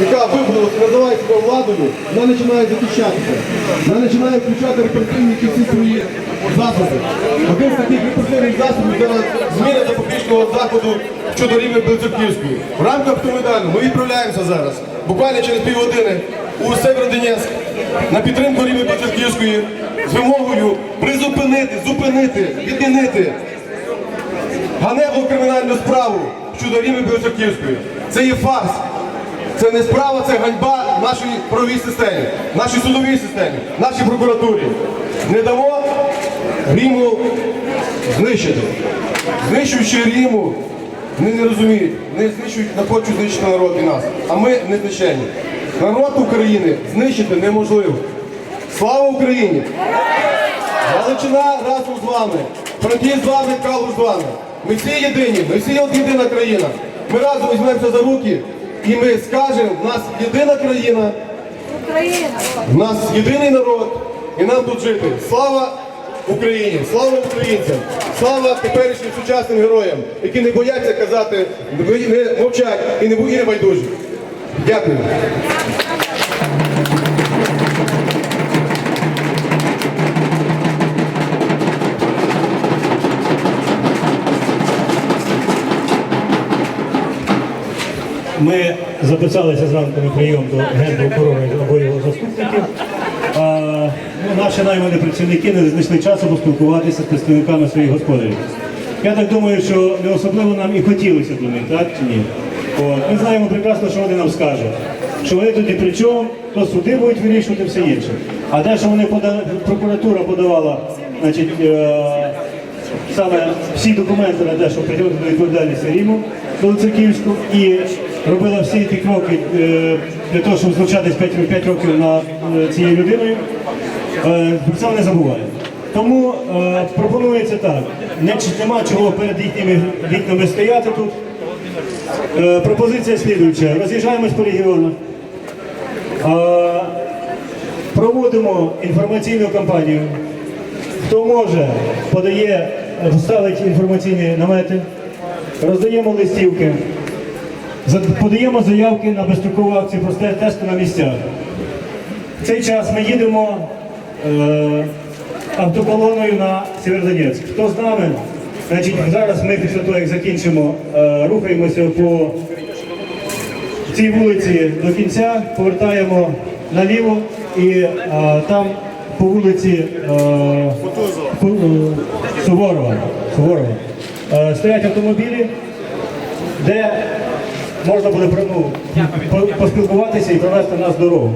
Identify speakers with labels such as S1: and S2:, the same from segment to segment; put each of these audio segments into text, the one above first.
S1: яка вибралася, називає себе владою, вона починає захищатися. Вона починає включати репресивні всі свої засоби. Один з таких репресивних засобів зараз зміна запобіжного заходу щодо рівня Білоцерківської. В рамках Автомайдану ми відправляємося зараз, буквально через півгодини, у Северодонецьк на підтримку рівня Білоцерківської з вимогою призупинити, зупинити, відмінити ганебну кримінальну справу щодо Ріми Білоцерківської. Це є фарс. Це не справа, це ганьба нашій правовій системі, нашій судовій системі, нашій прокуратурі. Не дамо Ріму знищити. Знищуючи Ріму, вони не розуміють, вони знищують, не хочуть знищити народ і нас. А ми не знищені. Народ України знищити неможливо. Слава Україні! Галичина разом з вами. Франківськ з вами, Калуш з вами. Ми всі єдині, ми всі єдина країна. Ми разом візьмемося за руки і ми скажемо, в нас єдина країна,
S2: Україна.
S1: в нас єдиний народ, і нам тут жити. Слава Україні! Слава українцям! Слава теперішнім сучасним героям, які не бояться казати, не мовчать і не, і не байдужі. Дякую.
S3: Ми записалися зранку на прийом до генпрокурора або його заступників. А, ну, наші наймані працівники не знайшли часу поспілкуватися з представниками своїх господарів. Я так думаю, що не особливо нам і хотілося до них, так чи ні? От. Ми знаємо прекрасно, що вони нам скажуть. Що вони тут ні при чому, то суди будуть вирішувати все інше. А те, що вони пода... прокуратура подавала, значить, е... саме всі документи на те, щоб притягнути до відповідальності Ріму Білоцерківську і робила всі ті кроки е, для того, щоб знущатись 5, 5 років над е, цією людиною, е, про це не забуває. Тому пропонується так, нема чого перед їхніми вікнами стояти тут. Пропозиція слідуюча. Роз'їжджаємось по регіонах. Проводимо інформаційну кампанію. Хто може, подає, ставить інформаційні намети, роздаємо листівки, подаємо заявки на безстрокову акцію просте тесту на місцях. В цей час ми їдемо е, автоколоною на Сєвєродонецьк. Хто з нами? Значить, зараз ми після того, як закінчимо, е, рухаємося по цій вулиці до кінця, повертаємо наліво і е, там по вулиці е, е, Суворова, Суворова е, стоять автомобілі, де можна буде ну, по- поспілкуватися і провести нас дорогу.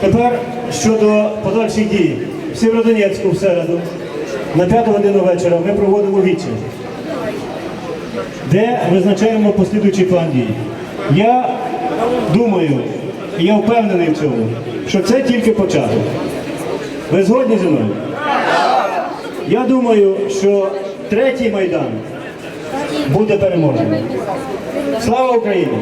S3: Тепер щодо подальших дій. В Сєвєродонецьку в середу на 5 годину вечора ми проводимо вічі де визначаємо послідуючий план дій. Я думаю, і я впевнений в цьому, що це тільки початок. Ви згодні зі мною? Я думаю, що третій майдан буде переможений. Слава Україні!